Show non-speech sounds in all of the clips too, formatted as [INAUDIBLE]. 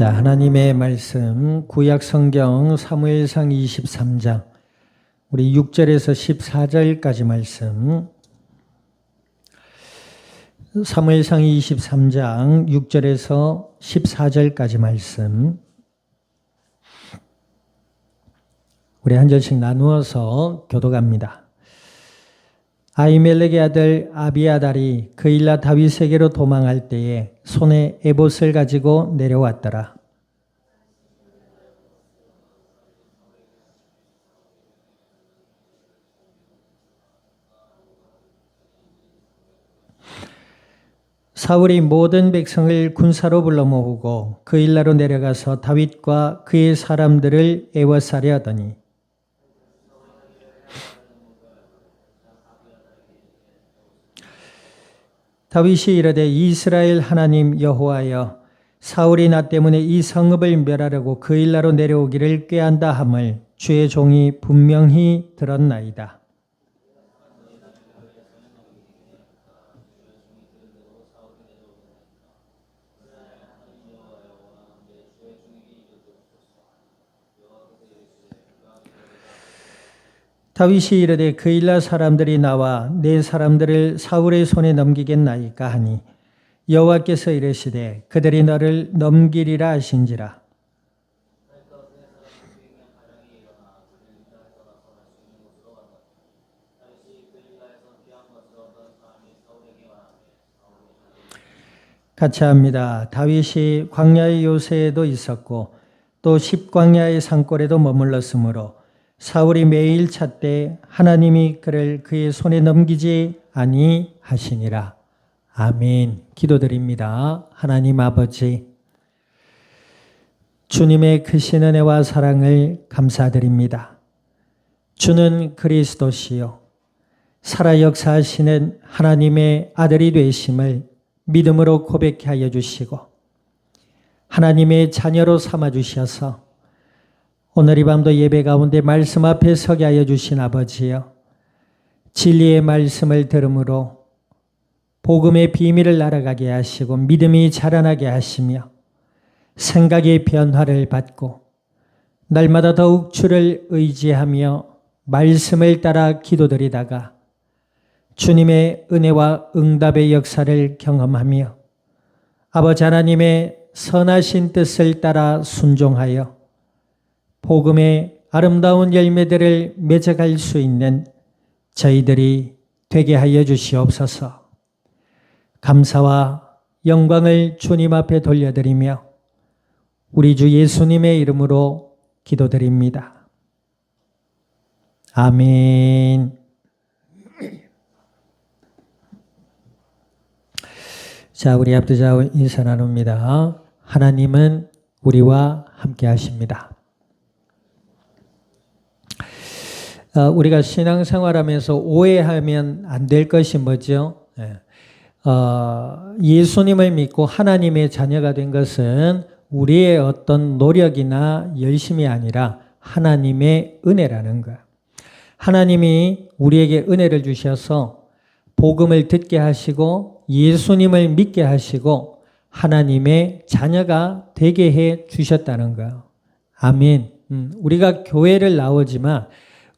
자, 하나님의 말씀 구약 성경 사무엘상 23장 우리 6절에서 14절까지 말씀 사무엘상 23장 6절에서 14절까지 말씀 우리 한 절씩 나누어서 교도갑니다. 아이멜렉의 아들 아비아달이 그 일라 다윗에게로 도망할 때에 손에 에봇을 가지고 내려왔더라. 사울이 모든 백성을 군사로 불러 모으고 그 일라로 내려가서 다윗과 그의 사람들을 애워싸려 하더니 다윗이 이르되 이스라엘 하나님 여호와여 사울이 나 때문에 이 성읍을 멸하려고 그 일나로 내려오기를 꾀한다 함을 주의 종이 분명히 들었나이다. 다윗이 이르되 그 일라 사람들이 나와 내 사람들을 사울의 손에 넘기겠나이까 하니 여호와께서 이르시되 그들이 너를 넘기리라 하신지라 같이 합니다. 다윗이 광야의 요새에도 있었고 또 십광야의 산골에도 머물렀으므로 사울이 매일 찾되 하나님이 그를 그의 손에 넘기지 아니하시니라. 아멘. 기도드립니다. 하나님 아버지 주님의 크신 은혜와 사랑을 감사드립니다. 주는 그리스도시요 살아 역사하시는 하나님의 아들이 되심을 믿음으로 고백해 하여 주시고 하나님의 자녀로 삼아 주셔서 오늘 이 밤도 예배 가운데 말씀 앞에 서게 하여 주신 아버지여 진리의 말씀을 들음으로 복음의 비밀을 알아가게 하시고 믿음이 자라나게 하시며 생각의 변화를 받고 날마다 더욱 주를 의지하며 말씀을 따라 기도드리다가 주님의 은혜와 응답의 역사를 경험하며 아버지 하나님의 선하신 뜻을 따라 순종하여 복음의 아름다운 열매들을 맺어갈 수 있는 저희들이 되게 하여 주시옵소서. 감사와 영광을 주님 앞에 돌려드리며 우리 주 예수님의 이름으로 기도드립니다. 아멘. 자, 우리 앞두자 인사 나눕니다. 하나님은 우리와 함께 하십니다. 어, 우리가 신앙생활하면서 오해하면 안 될 것이 뭐죠? 예. 어, 예수님을 믿고 하나님의 자녀가 된 것은 우리의 어떤 노력이나 열심이 아니라 하나님의 은혜라는 거야. 하나님이 우리에게 은혜를 주셔서 복음을 듣게 하시고 예수님을 믿게 하시고 하나님의 자녀가 되게 해 주셨다는 거예요. 아멘. 음, 우리가 교회를 나오지만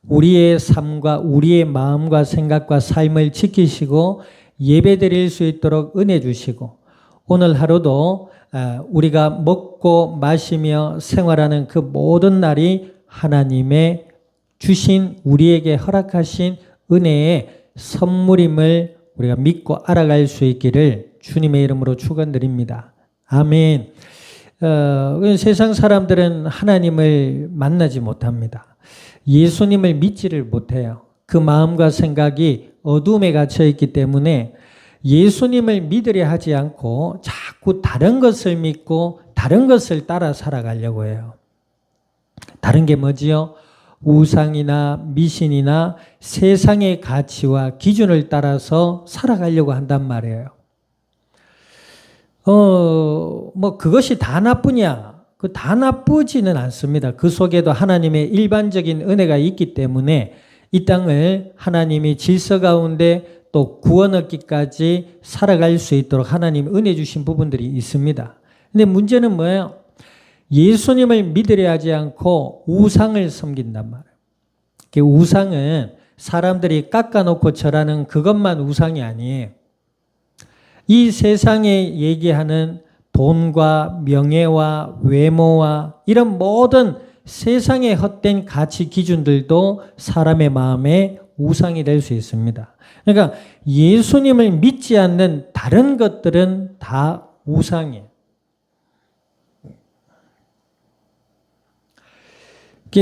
우리의 삶과 우리의 마음과 생각과 삶을 지키시고 예배 드릴 수 있도록 은혜 주시고 오늘 하루도 아, 우리가 먹고 마시며 생활하는 그 모든 날이 하나님의 주신 우리에게 허락하신 은혜의 선물임을 우리가 믿고 알아갈 수 있기를 주님의 이름으로 축원드립니다. 아멘. 어, 세상 사람들은 하나님을 만나지 못합니다. 예수님을 믿지를 못해요. 그 마음과 생각이 어둠에 갇혀 있기 때문에 예수님을 믿으려 하지 않고 자꾸 다른 것을 믿고 다른 것을 따라 살아가려고 해요. 다른 게 뭐지요? 우상이나 미신이나 세상의 가치와 기준을 따라서 살아가려고 한단 말이에요. 어, 뭐 그것이 다 나쁘냐? 그 다 나쁘지는 않습니다. 그 속에도 하나님의 일반적인 은혜가 있기 때문에 이 땅을 하나님이 질서 가운데 또 구원 얻기까지 살아갈 수 있도록 하나님 은혜 주신 부분들이 있습니다. 근데 문제는 뭐예요? 예수님을 믿으려 하지 않고 우상을 섬긴단 말이에요. 그 우상은 사람들이 깎아놓고 절하는 그것만 우상이 아니에요. 이 세상에 얘기하는 돈과 명예와 외모와 이런 모든 세상의 헛된 가치 기준들도 사람의 마음에 우상이 될 수 있습니다. 그러니까 예수님을 믿지 않는 다른 것들은 다 우상이에요.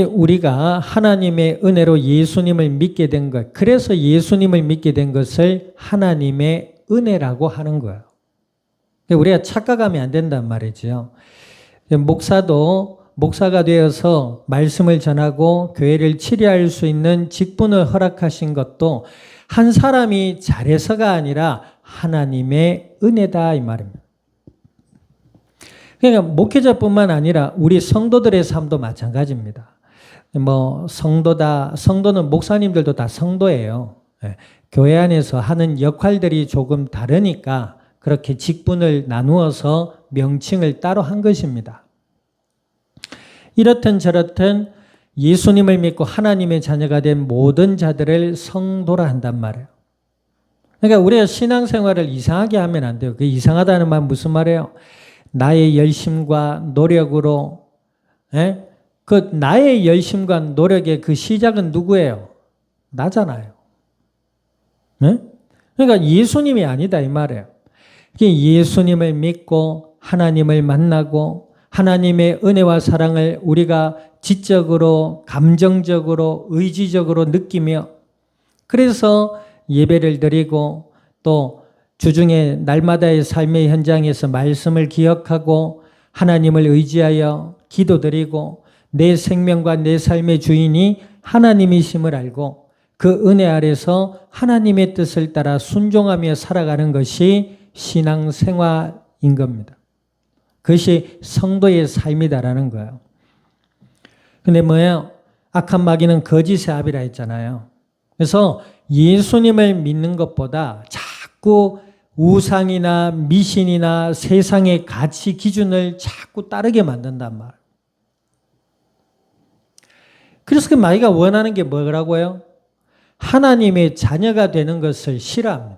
우리가 하나님의 은혜로 예수님을 믿게 된 것, 그래서 예수님을 믿게 된 것을 하나님의 은혜라고 하는 거예요. 우리가 착각하면 안 된단 말이죠. 목사도 목사가 되어서 말씀을 전하고 교회를 치료할 수 있는 직분을 허락하신 것도 한 사람이 잘해서가 아니라 하나님의 은혜다 이 말입니다. 그러니까 목회자뿐만 아니라 우리 성도들의 삶도 마찬가지입니다. 뭐 성도다 성도는 목사님들도 다 성도예요. 예. 교회 안에서 하는 역할들이 조금 다르니까 그렇게 직분을 나누어서 명칭을 따로 한 것입니다. 이렇든 저렇든 예수님을 믿고 하나님의 자녀가 된 모든 자들을 성도라 한단 말이에요. 그러니까 우리가 신앙생활을 이상하게 하면 안 돼요. 그 이상하다는 말 무슨 말이에요? 나의 열심과 노력으로 예? 그 나의 열심과 노력의 그 시작은 누구예요? 나잖아요. 네? 그러니까 예수님이 아니다 이 말이에요. 예수님을 믿고 하나님을 만나고 하나님의 은혜와 사랑을 우리가 지적으로 감정적으로 의지적으로 느끼며 그래서 예배를 드리고 또 주중에 날마다의 삶의 현장에서 말씀을 기억하고 하나님을 의지하여 기도드리고 내 생명과 내 삶의 주인이 하나님이심을 알고 그 은혜 아래서 하나님의 뜻을 따라 순종하며 살아가는 것이 신앙생활인 겁니다. 그것이 성도의 삶이다라는 거예요. 근데 뭐예요? 악한 마귀는 거짓의 압이라 했잖아요. 그래서 예수님을 믿는 것보다 자꾸 우상이나 미신이나 세상의 가치 기준을 자꾸 따르게 만든단 말. 그래서 그 마귀가 원하는 게 뭐라고요? 하나님의 자녀가 되는 것을 싫어합니다.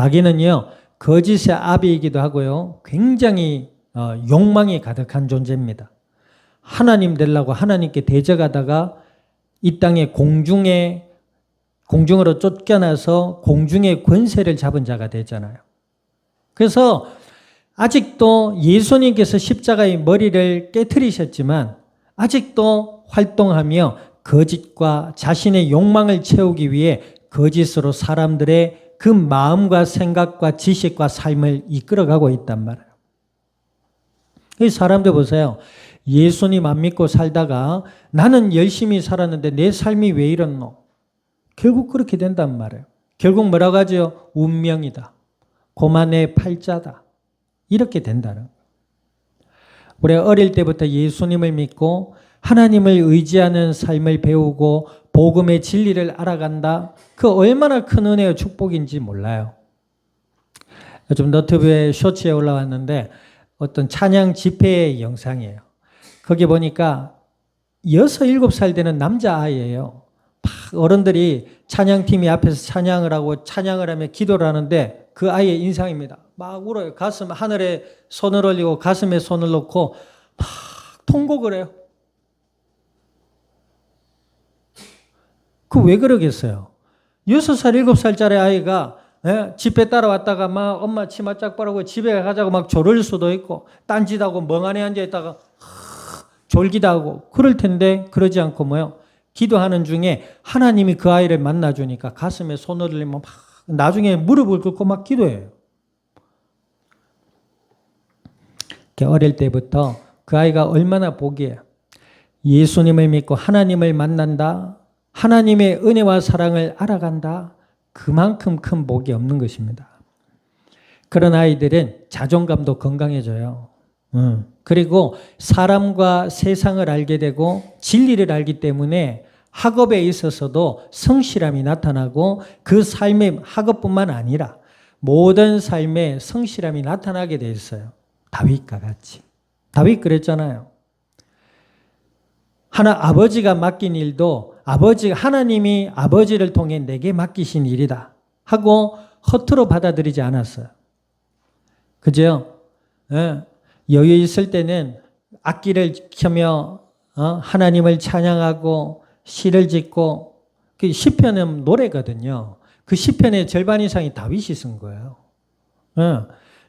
마귀는요, 거짓의 아비이기도 하고요, 굉장히 어, 욕망이 가득한 존재입니다. 하나님 되려고 하나님께 대적하다가 이 땅의 공중에 공중으로 쫓겨나서 공중의 권세를 잡은 자가 되잖아요. 그래서 아직도 예수님께서 십자가의 머리를 깨뜨리셨지만 아직도 활동하며 거짓과 자신의 욕망을 채우기 위해 거짓으로 사람들의 그 마음과 생각과 지식과 삶을 이끌어가고 있단 말이에요. 이 사람들 보세요. 예수님 안 믿고 살다가 나는 열심히 살았는데 내 삶이 왜 이렇노? 결국 그렇게 된단 말이에요. 결국 뭐라고 하죠? 운명이다. 고만의 팔자다. 이렇게 된다는 거예요. 우리 어릴 때부터 예수님을 믿고 하나님을 의지하는 삶을 배우고 복음의 진리를 알아간다. 그 얼마나 큰 은혜와 축복인지 몰라요. 요즘 너튜브에 쇼츠에 올라왔는데 어떤 찬양 집회의 영상이에요. 거기 보니까 여섯 일곱 살 되는 남자아이예요. 어른들이 찬양팀이 앞에서 찬양을 하고 찬양을 하며 기도를 하는데 그 아이의 인상입니다. 막 울어요. 가슴 하늘에 손을 올리고 가슴에 손을 놓고 막 통곡을 해요. 그 왜 그러겠어요? 여섯 살 일곱 살짜리 아이가 예? 집에 따라왔다가 막 엄마 치마 짝 빨고 집에 가자고 막 조를 수도 있고 딴짓하고 멍하니 앉아 있다가 졸기도 고 그럴 텐데 그러지 않고 뭐요? 기도하는 중에 하나님이 그 아이를 만나주니까 가슴에 손을 올리면 막 나중에 무릎을 꿇고 막 기도해요. 어릴 때부터 그 아이가 얼마나 복이에요. 예수님을 믿고 하나님을 만난다. 하나님의 은혜와 사랑을 알아간다. 그만큼 큰 복이 없는 것입니다. 그런 아이들은 자존감도 건강해져요. 그리고 사람과 세상을 알게 되고 진리를 알기 때문에 학업에 있어서도 성실함이 나타나고 그 삶의 학업뿐만 아니라 모든 삶에 성실함이 나타나게 돼 있어요. 다윗과 같이. 다윗 그랬잖아요. 하나 아버지가 맡긴 일도 아버지 하나님이 아버지를 통해 내게 맡기신 일이다 하고 허투루 받아들이지 않았어요. 그죠? 예. 여유 있을 때는 악기를 켜며 어? 하나님을 찬양하고 시를 짓고 그 시편은 노래거든요. 그 시편의 절반 이상이 다윗이 쓴 거예요. 예.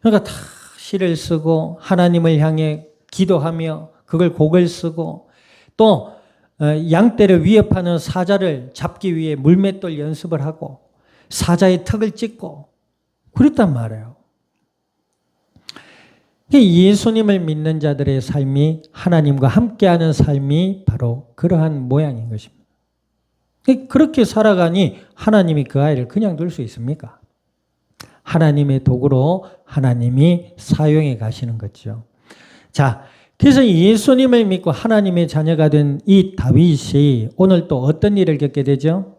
그러니까 다 시를 쓰고 하나님을 향해 기도하며 그걸 곡을 쓰고 또 어, 양떼를 위협하는 사자를 잡기 위해 물맷돌 연습을 하고 사자의 턱을 찍고 그랬단 말이에요. 예수님을 믿는 자들의 삶이 하나님과 함께하는 삶이 바로 그러한 모양인 것입니다. 그렇게 살아가니 하나님이 그 아이를 그냥 둘 수 있습니까? 하나님의 도구로 하나님이 사용해 가시는 거죠. 자, 그래서 예수님을 믿고 하나님의 자녀가 된 이 다윗이 오늘 또 어떤 일을 겪게 되죠?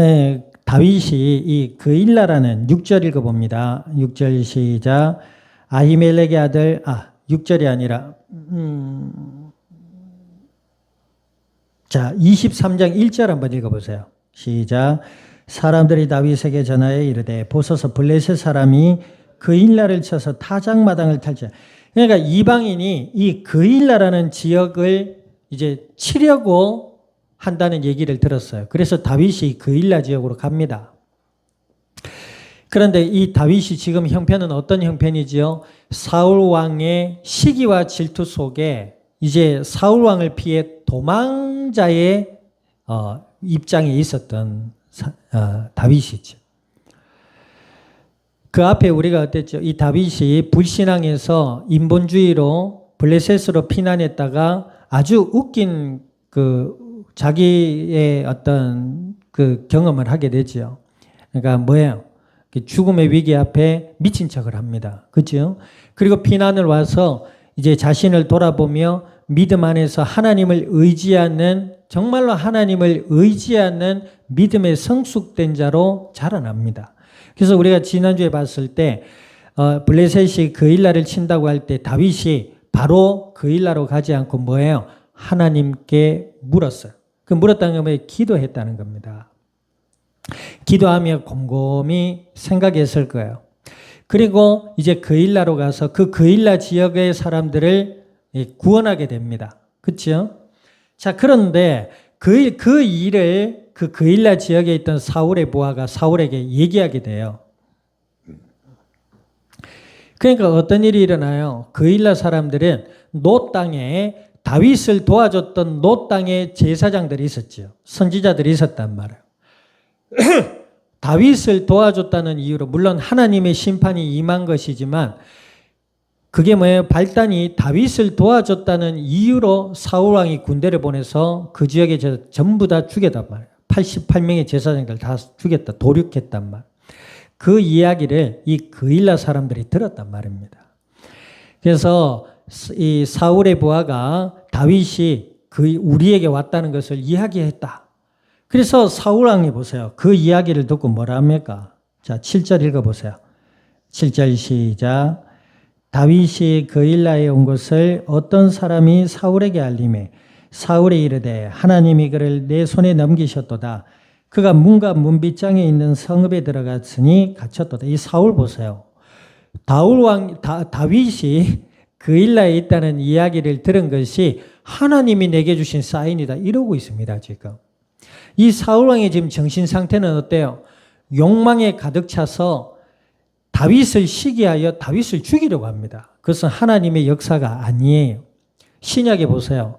에, 다윗이 이 그일라라는 6절 읽어봅니다. 6절 시작. 아히멜렉의 아들, 아, 6절이 아니라, 음, 자, 23장 1절 한번 읽어보세요. 시작. 사람들이 다윗에게 전하여 이르되 보소서 블레셋 사람이 그일라를 쳐서 타작마당을 탈지. 그러니까 이방인이 이 그일라라는 지역을 이제 치려고 한다는 얘기를 들었어요. 그래서 다윗이 그일라 지역으로 갑니다. 그런데 이 다윗이 지금 형편은 어떤 형편이지요? 사울 왕의 시기와 질투 속에 이제 사울 왕을 피해 도망자의 어, 입장에 있었던 사, 어, 다윗이죠. 그 앞에 우리가 어땠죠? 이 다윗이 불신앙에서 인본주의로 블레셋으로 피난했다가 아주 웃긴 그 자기의 어떤 그 경험을 하게 되죠. 그러니까 뭐예요? 죽음의 위기 앞에 미친 척을 합니다. 그죠? 그리고 피난을 와서 이제 자신을 돌아보며 믿음 안에서 하나님을 의지하는 정말로 하나님을 의지하는 믿음의 성숙된 자로 자라납니다. 그래서 우리가 지난주에 봤을 때 어, 블레셋이 그일라를 친다고 할 때 다윗이 바로 그일라로 가지 않고 뭐예요? 하나님께 물었어요. 그 물었다는 건 기도했다는 겁니다. 기도하며 곰곰이 생각했을 거예요. 그리고 이제 그일라로 가서 그 그일라 지역의 사람들을 구원하게 됩니다. 그렇죠? 자, 그런데 그, 그 일을 그 그일라 지역에 있던 사울의 부하가 사울에게 얘기하게 돼요. 그러니까 어떤 일이 일어나요? 그일라 사람들은 노 땅에 다윗을 도와줬던 노 땅의 제사장들이 있었죠. 선지자들이 있었단 말이에요. [CLEARS THROAT] 다윗을 도와줬다는 이유로 물론 하나님의 심판이 임한 것이지만 그게 뭐예요? 발단이 다윗을 도와줬다는 이유로 사울 왕이 군대를 보내서 그 지역에 전부 다 죽였단 말이에요. 88명의 제사장들 다 죽였다. 도륙했단 말. 그 이야기를 이 그일라 사람들이 들었단 말입니다. 그래서 이 사울의 부하가 다윗이 그 우리에게 왔다는 것을 이야기했다. 그래서 사울 왕이 보세요. 그 이야기를 듣고 뭐라 합니까? 자, 7절 읽어 보세요. 7절 시작. 다윗이 그일라에 온 것을 어떤 사람이 사울에게 알림해 사울에 이르되 하나님이 그를 내 손에 넘기셨도다. 그가 문과 문빗장에 있는 성읍에 들어갔으니 갇혔도다. 이 사울 보세요. 다울 왕 다, 다윗이 그일라에 있다는 이야기를 들은 것이 하나님이 내게 주신 사인이다. 이러고 있습니다, 지금. 이 사울왕의 지금 정신 상태는 어때요? 욕망에 가득 차서 다윗을 시기하여 다윗을 죽이려고 합니다. 그것은 하나님의 역사가 아니에요. 신약에 보세요.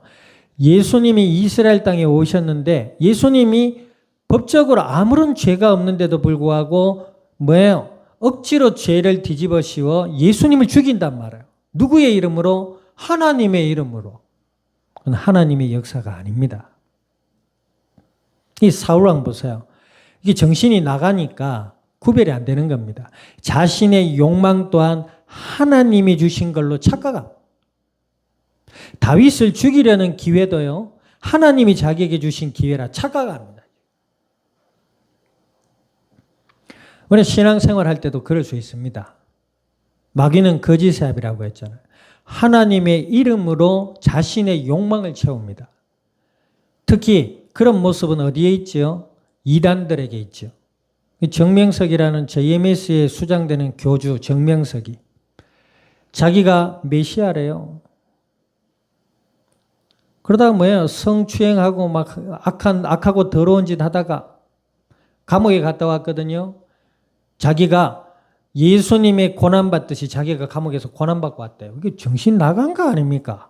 예수님이 이스라엘 땅에 오셨는데 예수님이 법적으로 아무런 죄가 없는데도 불구하고 뭐예요? 억지로 죄를 뒤집어 씌워 예수님을 죽인단 말이에요. 누구의 이름으로? 하나님의 이름으로. 그건 하나님의 역사가 아닙니다. 이 사울왕 보세요. 이게 정신이 나가니까 구별이 안 되는 겁니다. 자신의 욕망 또한 하나님이 주신 걸로 착각합니다. 다윗을 죽이려는 기회도요, 하나님이 자기에게 주신 기회라 착각합니다. 우리 신앙생활 할 때도 그럴 수 있습니다. 마귀는 거짓의 합이라고 했잖아요. 하나님의 이름으로 자신의 욕망을 채웁니다. 특히 그런 모습은 어디에 있죠? 이단들에게 있죠. 정명석이라는 JMS에 수장되는 교주 정명석이 자기가 메시아래요. 그러다가 뭐예요? 성추행하고 막 악한, 악하고 더러운 짓 하다가 감옥에 갔다 왔거든요. 자기가 예수님의 고난받듯이 자기가 감옥에서 고난받고 왔대요. 이게 정신 나간 거 아닙니까?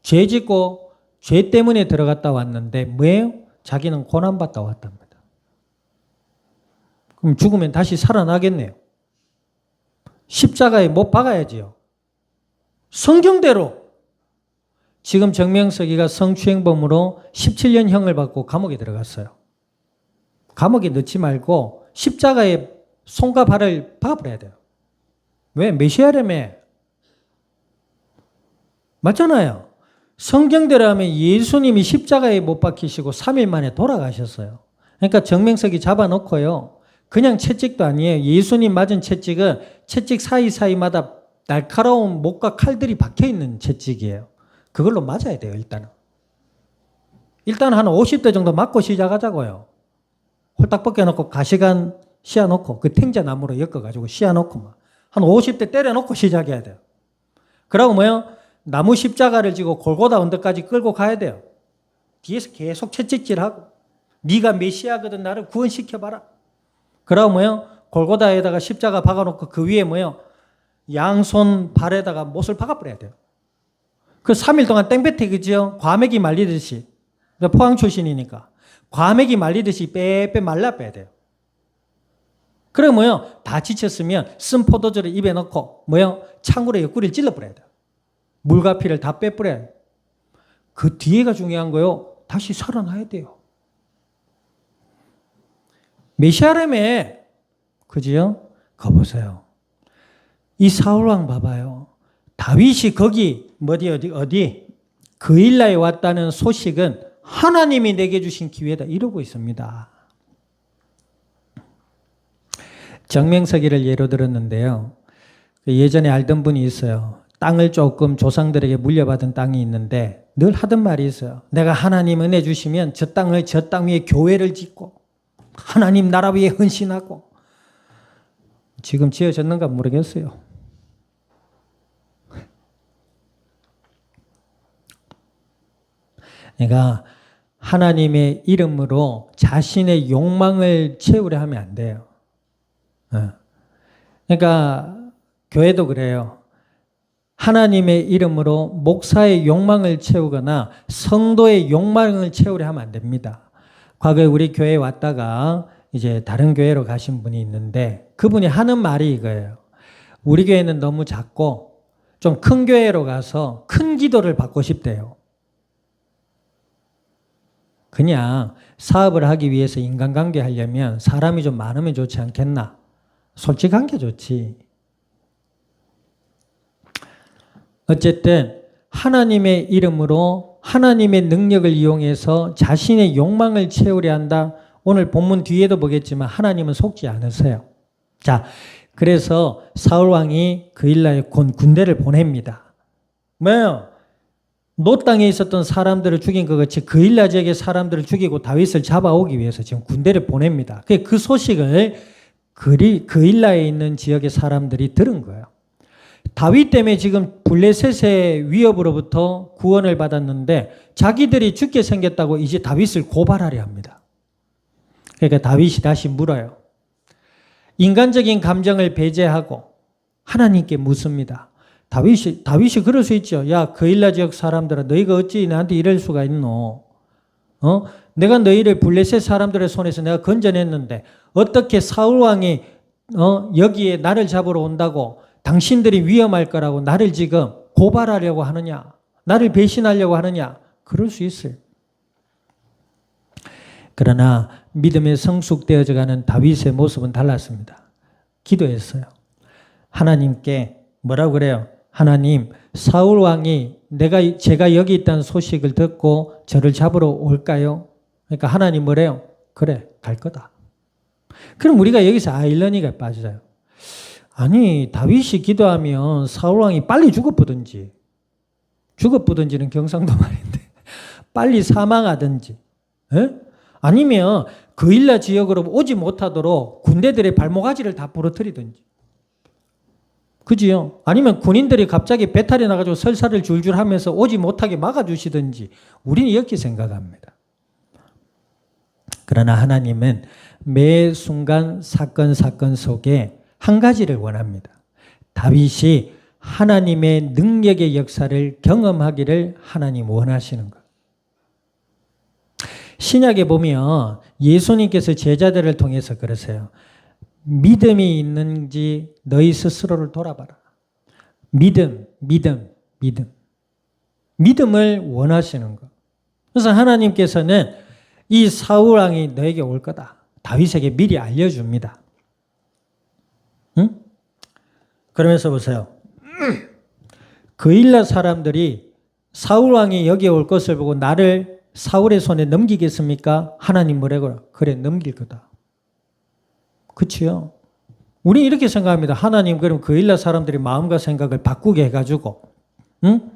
죄 짓고 죄 때문에 들어갔다 왔는데 뭐예요? 자기는 고난받다 왔답니다. 그럼 죽으면 다시 살아나겠네요. 십자가에 못 박아야지요. 성경대로 지금 정명석이가 성추행범으로 17년형을 받고 감옥에 들어갔어요. 감옥에 넣지 말고 십자가에 손과 발을 박아버려야 돼요. 왜? 메시아라며. 맞잖아요. 성경대로 하면 예수님이 십자가에 못 박히시고 3일 만에 돌아가셨어요. 그러니까 정명석이 잡아놓고요. 그냥 채찍도 아니에요. 예수님 맞은 채찍은 채찍 사이사이마다 날카로운 목과 칼들이 박혀 있는 채찍이에요. 그걸로 맞아야 돼요, 일단은. 일단 한 50대 정도 맞고 시작하자고요. 홀딱 벗겨놓고 가시간 씌워놓고 그 탱자나무로 엮어가지고 씌워놓고 막 한 50대 때려놓고 시작해야 돼요. 그러고 뭐요? 나무 십자가를 지고 골고다 언덕까지 끌고 가야 돼요. 뒤에서 계속 채찍질하고 네가 메시아거든 나를 구원시켜봐라. 그러고 뭐요? 골고다에다가 십자가 박아놓고 그 위에 뭐요? 양손 발에다가 못을 박아버려야 돼요. 그 3일 동안 땡볕에 그죠? 과메기 말리듯이. 포항 출신이니까. 과메기 말리듯이 빼빼 말라 빼야 돼요. 그래 뭐요? 다 지쳤으면 쓴 포도주를 입에 넣고 뭐요? 창으로 옆구리를 찔러버려야 돼요. 물과 피를 다 빼버려야 돼요. 그 뒤에가 중요한 거요. 다시 살아나야 돼요. 메시아렘에 그지요? 거 보세요. 이 사울왕 봐봐요. 다윗이 거기 어디 어디 어디 그 일라에 왔다는 소식은 하나님이 내게 주신 기회다 이러고 있습니다. 정명석이를 예로 들었는데요. 그 예전에 알던 분이 있어요. 땅을 조금 조상들에게 물려받은 땅이 있는데 늘 하던 말이 있어요. 내가 하나님 은혜 주시면 저 땅을 저 땅 위에 교회를 짓고 하나님 나라 위에 헌신하고 지금 지어졌는가 모르겠어요. 내가 하나님의 이름으로 자신의 욕망을 채우려 하면 안 돼요. 어. 그러니까 교회도 그래요. 하나님의 이름으로 목사의 욕망을 채우거나 성도의 욕망을 채우려 하면 안 됩니다. 과거에 우리 교회에 왔다가 이제 다른 교회로 가신 분이 있는데 그분이 하는 말이 이거예요. 우리 교회는 너무 작고 좀 큰 교회로 가서 큰 기도를 받고 싶대요. 그냥 사업을 하기 위해서 인간관계 하려면 사람이 좀 많으면 좋지 않겠나? 솔직한 게 좋지. 어쨌든 하나님의 이름으로 하나님의 능력을 이용해서 자신의 욕망을 채우려 한다. 오늘 본문 뒤에도 보겠지만 하나님은 속지 않으세요. 자, 그래서 사울 왕이 그 일날 군대를 보냅니다. 뭐요? 노 땅에 있었던 사람들을 죽인 것 같이 그일라 지역의 사람들을 죽이고 다윗을 잡아오기 위해서 지금 군대를 보냅니다. 그 소식을 그리 그일라에 있는 지역의 사람들이 들은 거예요. 다윗 때문에 지금 블레셋의 위협으로부터 구원을 받았는데 자기들이 죽게 생겼다고 이제 다윗을 고발하려 합니다. 그러니까 다윗이 다시 물어요. 인간적인 감정을 배제하고 하나님께 묻습니다. 다윗이 다윗이 그럴 수 있죠. 야, 그일라 지역 사람들아 너희가 어찌 나한테 이럴 수가 있노? 어? 내가 너희를 블레셋 사람들의 손에서 내가 건져냈는데 어떻게 사울 왕이 어? 여기에 나를 잡으러 온다고 당신들이 위험할 거라고 나를 지금 고발하려고 하느냐? 나를 배신하려고 하느냐? 그럴 수 있어요. 그러나 믿음에 성숙되어져 가는 다윗의 모습은 달랐습니다. 기도했어요. 하나님께 뭐라고 그래요? 하나님, 사울 왕이 내가 제가 여기 있다는 소식을 듣고 저를 잡으러 올까요? 그러니까 하나님 뭐래요? 그래, 갈 거다. 그럼 우리가 여기서 아일러니가 빠져요. 아니 다윗이 기도하면 사울 왕이 빨리 죽어보든지 죽어보든지는 경상도 [LAUGHS] 말인데 빨리 사망하든지 에? 아니면 그일라 지역으로 오지 못하도록 군대들의 발목아지를 다 부러뜨리든지 그지요? 아니면 군인들이 갑자기 배탈이 나가지고 설사를 줄줄 하면서 오지 못하게 막아주시든지 우리는 이렇게 생각합니다. 그러나 하나님은 매 순간 사건 사건 속에 한 가지를 원합니다. 다윗이 하나님의 능력의 역사를 경험하기를 하나님 원하시는 것. 신약에 보면 예수님께서 제자들을 통해서 그러세요. 믿음이 있는지 너희 스스로를 돌아봐라. 믿음, 믿음, 믿음. 믿음을 원하시는 것. 그래서 하나님께서는 이 사울 왕이 너에게 올 거다. 다윗에게 미리 알려줍니다. 응? 그러면서 보세요. 그일라 사람들이 사울 왕이 여기에 올 것을 보고 나를 사울의 손에 넘기겠습니까? 하나님 뭐라고 그래 넘길 거다. 그치요? 우리 이렇게 생각합니다. 하나님 그럼 그일라 사람들이 마음과 생각을 바꾸게 해가지고 응?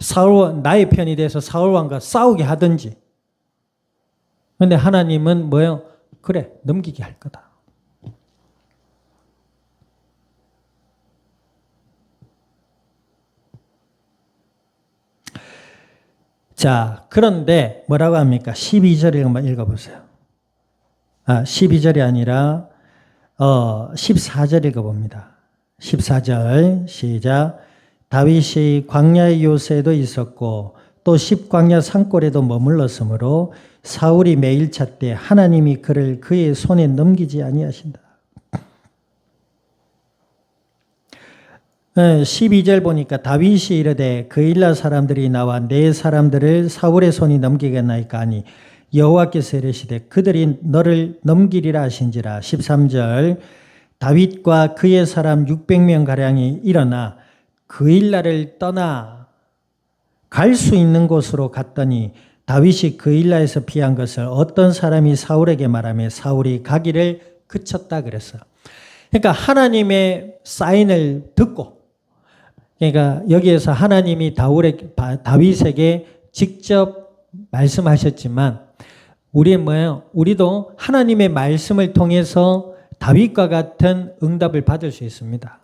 사울 나의 편이 돼서 사울 왕과 싸우게 하든지. 근데 하나님은 뭐요? 그래 넘기게 할 거다. 자, 그런데 뭐라고 합니까? 12절을 한번 읽어보세요. 아, 12절이 아니라, 어, 14절 읽어봅니다. 14절, 시작. 다윗이 광야의 요새도 있었고, 또 십광야 산골에도 머물렀으므로 사울이 매일 찾되 하나님이 그를 그의 손에 넘기지 아니하신다. 12절 보니까 다윗이 이르되 그일라 사람들이 나와 내 사람들을 사울의 손이 넘기겠나이까 하니 여호와께서 이르시되 그들이 너를 넘기리라 하신지라 13절 다윗과 그의 사람 600명 가량이 일어나 그 일라를 떠나 갈 수 있는 곳으로 갔더니 다윗이 그 일라에서 피한 것을 어떤 사람이 사울에게 말하며 사울이 가기를 그쳤다 그랬어. 그러니까 하나님의 사인을 듣고 그러니까 여기에서 하나님이 다윗에게 직접 말씀하셨지만 우리 뭐예요? 우리도 하나님의 말씀을 통해서 다윗과 같은 응답을 받을 수 있습니다.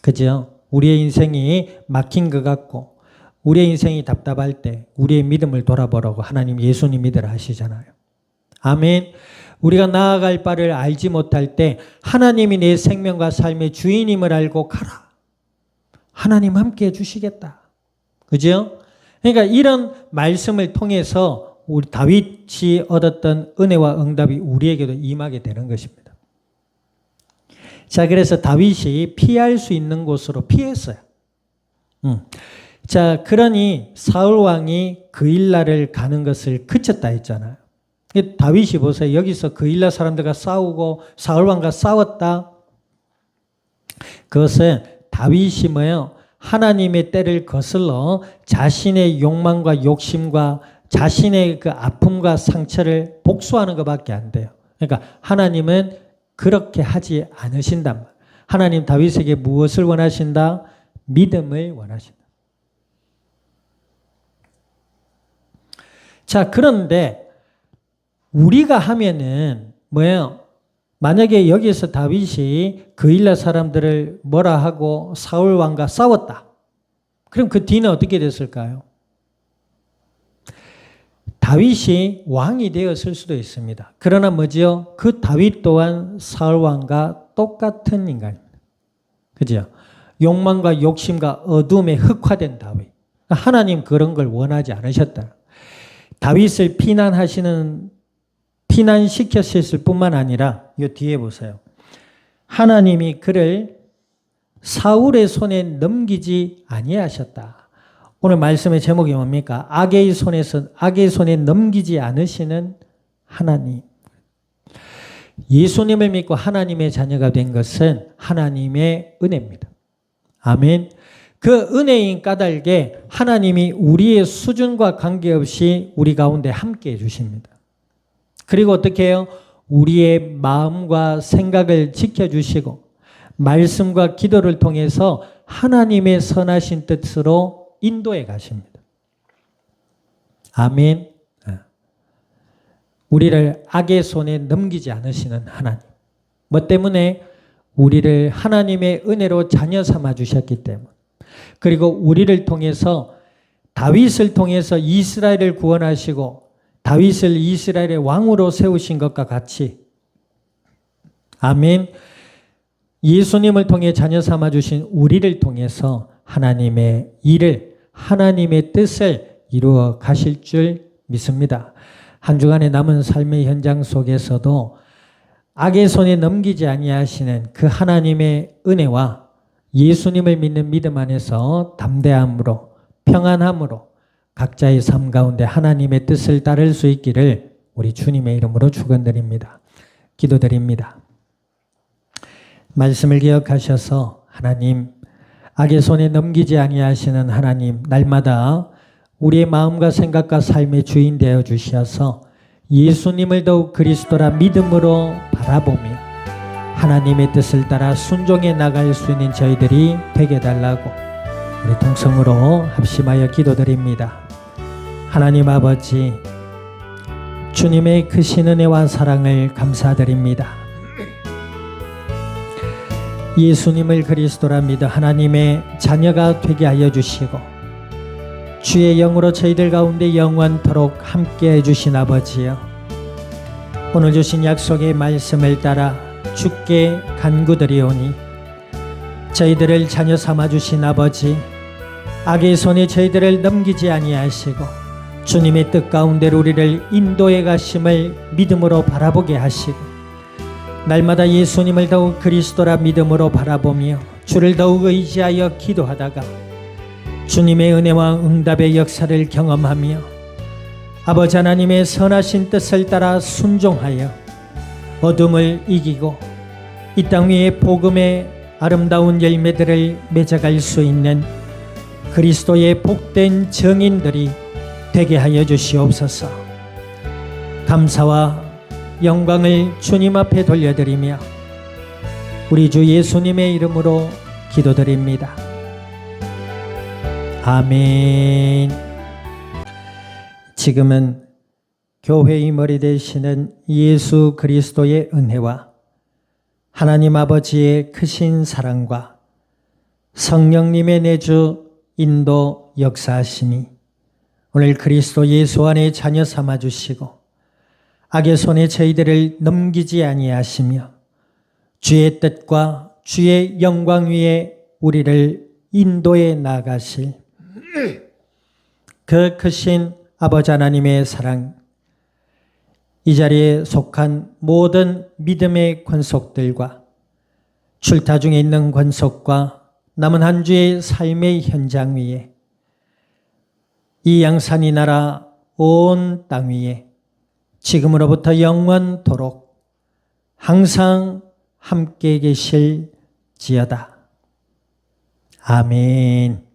그죠? 우리의 인생이 막힌 것 같고 우리의 인생이 답답할 때 우리의 믿음을 돌아보라고 하나님 예수님 믿으라 하시잖아요. 아멘. 우리가 나아갈 바를 알지 못할 때 하나님이 내 생명과 삶의 주인임을 알고 가라. 하나님 함께 해주시겠다. 그죠? 그러니까 이런 말씀을 통해서 우리 다윗이 얻었던 은혜와 응답이 우리에게도 임하게 되는 것입니다. 자, 그래서 다윗이 피할 수 있는 곳으로 피했어요. 음. 자, 그러니 사울 왕이 그일라를 가는 것을 그쳤다 했잖아요. 다윗이 보세요. 여기서 그일라 사람들과 싸우고 사울 왕과 싸웠다. 그것은 다윗이 뭐예요? 하나님의 때를 거슬러 자신의 욕망과 욕심과 자신의 그 아픔과 상처를 복수하는 것밖에 안 돼요. 그러니까 하나님은 그렇게 하지 않으신단 말. 하나님 다윗에게 무엇을 원하신다? 믿음을 원하신다. 자, 그런데 우리가 하면은 뭐예요? 만약에 여기서 다윗이 그일라 사람들을 뭐라 하고 사울 왕과 싸웠다. 그럼 그 뒤는 어떻게 됐을까요? 다윗이 왕이 되었을 수도 있습니다. 그러나 뭐지요? 그 다윗 또한 사울 왕과 똑같은 인간입니다. 그죠? 욕망과 욕심과 어둠에 흑화된 다윗. 하나님 그런 걸 원하지 않으셨다. 다윗을 피난하시는 피난시켰을 뿐만 아니라 이 뒤에 보세요. 하나님이 그를 사울의 손에 넘기지 아니하셨다. 오늘 말씀의 제목이 뭡니까? 악의 손에서 악의 손에 넘기지 않으시는 하나님. 예수님을 믿고 하나님의 자녀가 된 것은 하나님의 은혜입니다. 아멘. 그 은혜인 까닭에 하나님이 우리의 수준과 관계없이 우리 가운데 함께 해 주십니다. 그리고 어떻게 해요? 우리의 마음과 생각을 지켜주시고 말씀과 기도를 통해서 하나님의 선하신 뜻으로 인도해 가십니다. 아멘. 예. 우리를 악의 손에 넘기지 않으시는 하나님. 뭐 때문에 우리를 하나님의 은혜로 자녀 삼아 주셨기 때문. 그리고 우리를 통해서 다윗을 통해서 이스라엘을 구원하시고 다윗을 이스라엘의 왕으로 세우신 것과 같이 아멘. 예수님을 통해 자녀 삼아 주신 우리를 통해서 하나님의 일을 하나님의 뜻을 이루어 가실 줄 믿습니다. 한 주간의 남은 삶의 현장 속에서도 악의 손에 넘기지 아니하시는 그 하나님의 은혜와 예수님을 믿는 믿음 안에서 담대함으로 평안함으로 각자의 삶 가운데 하나님의 뜻을 따를 수 있기를 우리 주님의 이름으로 축원드립니다. 기도드립니다. 말씀을 기억하셔서 하나님 악의 손에 넘기지 아니하시는 하나님 날마다 우리의 마음과 생각과 삶의 주인 되어 주셔서 예수님을 더욱 그리스도라 믿음으로 바라보며 하나님의 뜻을 따라 순종해 나갈 수 있는 저희들이 되게 달라고 우리 동성으로 합심하여 기도드립니다. 하나님 아버지 주님의 크신 은혜와 사랑을 감사드립니다. 예수님을 그리스도라 믿어 하나님의 자녀가 되게 하여 주시고 주의 영으로 저희들 가운데 영원토록 함께 해 주신 아버지여 오늘 주신 약속의 말씀을 따라 주께 간구드리오니 저희들을 자녀 삼아 주신 아버지 악의 손에 저희들을 넘기지 아니하시고 주님의 뜻 가운데 우리를 인도해 가심을 믿음으로 바라보게 하시고 날마다 예수님을 더욱 그리스도라 믿음으로 바라보며 주를 더욱 의지하여 기도하다가 주님의 은혜와 응답의 역사를 경험하며 아버지 하나님의 선하신 뜻을 따라 순종하여 어둠을 이기고 이 땅 위에 복음의 아름다운 열매들을 맺어갈 수 있는 그리스도의 복된 정인들이 되게 하여 주시옵소서. 감사와 영광을 주님 앞에 돌려드리며 우리 주 예수님의 이름으로 기도드립니다. 아멘. 지금은 교회의 머리 되시는 예수 그리스도의 은혜와 하나님 아버지의 크신 사랑과 성령님의 내주 인도 역사하심이 오늘 그리스도 예수 안에 자녀 삼아 주시고 악의 손에 저희들을 넘기지 아니하시며 주의 뜻과 주의 영광 위에 우리를 인도해 나가실 그 크신 아버지 하나님의 사랑, 이 자리에 속한 모든 믿음의 권속들과 출타 중에 있는 권속과 남은 한 주의 삶의 현장 위에 이 양산이 나라 온 땅 위에 지금으로부터 영원토록 항상 함께 계실 지어다. 아멘.